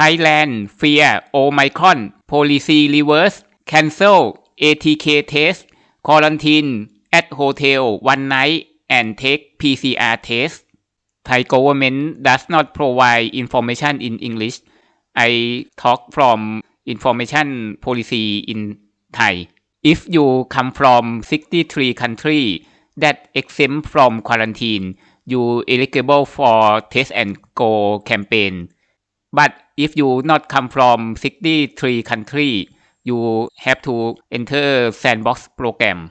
Thailand fear Omicron policy reverse cancel ATK test quarantine at hotel one night and take PCR test Thai government does not provide information in English I talk from information policy in Thai if you come from 63 country that exempt from quarantine you eligible for test and go campaign but if you not come from 63 country you have to enter sandbox program.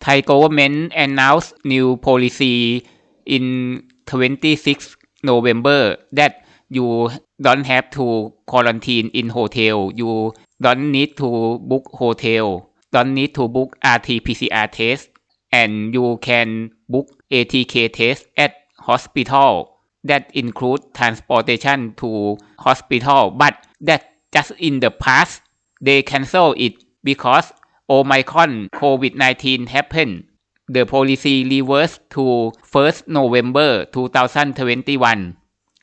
Thai government announced new policy in 26 November that you don't have to quarantine in hotel. You don't need to book hotel. Don't need to book RT-PCR test. And you can book ATK test at hospital that include transportation to hospital but that just in the past they cancel it because Omicron COVID-19 happened. The policy reversed to 1st November 2021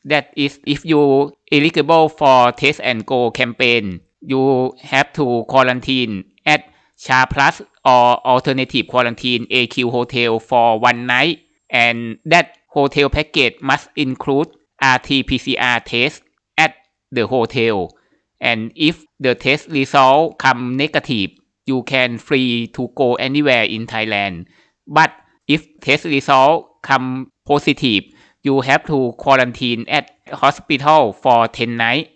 that is if you eligible for test and go campaign you have to quarantine at Cha Plus or alternative quarantine AQ hotel for one night and that hotel package must include RT-PCR test at the hotel. And if the test result come negative you can free to go anywhere in Thailand. But if test result come positive you have to quarantine at hospital for 10 nights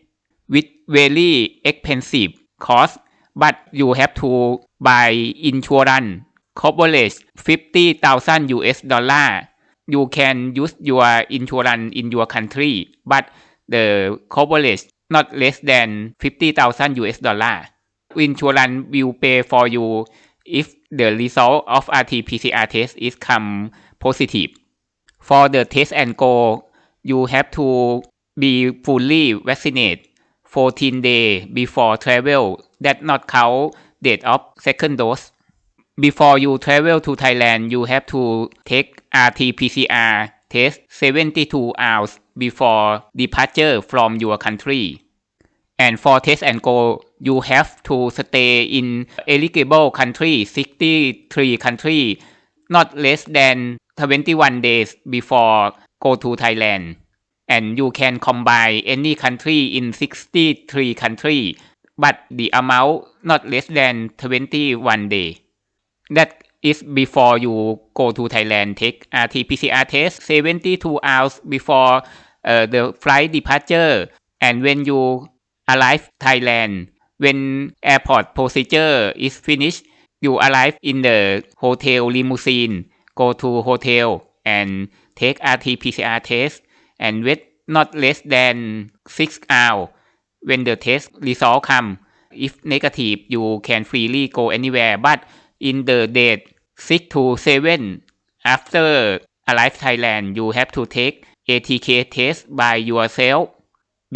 with very expensive cost. But you have to buy insurance coverage 50,000 US dollar you can use your insurance in your country but the coverage not less than 50,000 US dollar. Insurance will pay for you if the result of RT-PCR test is come positive. For the test and go you have to be fully vaccinated 14 days before travel. That not count date of second dose before you travel to Thailand you have to take RT-PCR test 72 hours before departure from your country. And for test and go you have to stay in eligible country 63 country not less than 21 days before go to Thailand. And you can combine any country in 63 country but the amount not less than 21 day that is before you go to Thailand. Take RT-PCR test 72 hours before uh, the flight departure. And when you arrive Thailand when airport procedure is finished you arrive in the hotel limousine. Go to hotel and take RT-PCR test and wait not less than 6 hours when the test result come. If negative you can freely go anywhere. But in the date 6 to 7 after arrive Thailand you have to take ATK test by yourself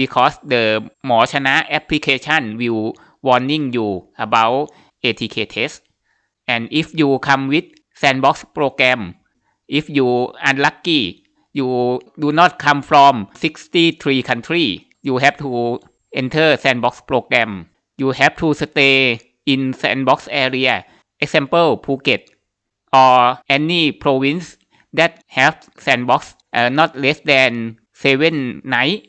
because the หมอชนะ application will warning you about ATK test and if you come with sandbox program if you unlucky you do not come from 63 country you have to enter sandbox program you have to stay in sandbox area example Phuket or any province that have sandbox uh, not less than 7 night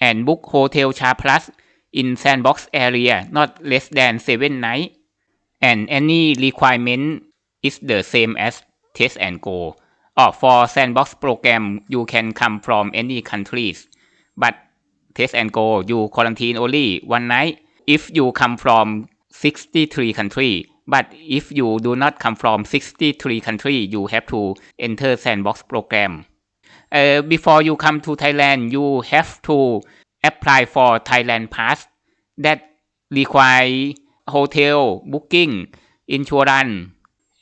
and book hotel Cha Plus in sandbox area not less than 7 night. And any requirement is the same as test and go. Or for sandbox program you can come from any countries but test and go you quarantine only one night. If you come from 63 country but if you do not come from 63 country you have to enter sandbox program uh, before you come to Thailand you have to apply for Thailand pass that require hotel booking insurance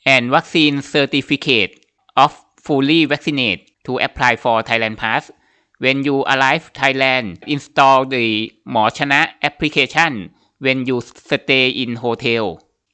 and vaccine certificate of fully vaccinated to apply for Thailand pass when you arrive Thailand install the หมอชนะ application when you stay in hotel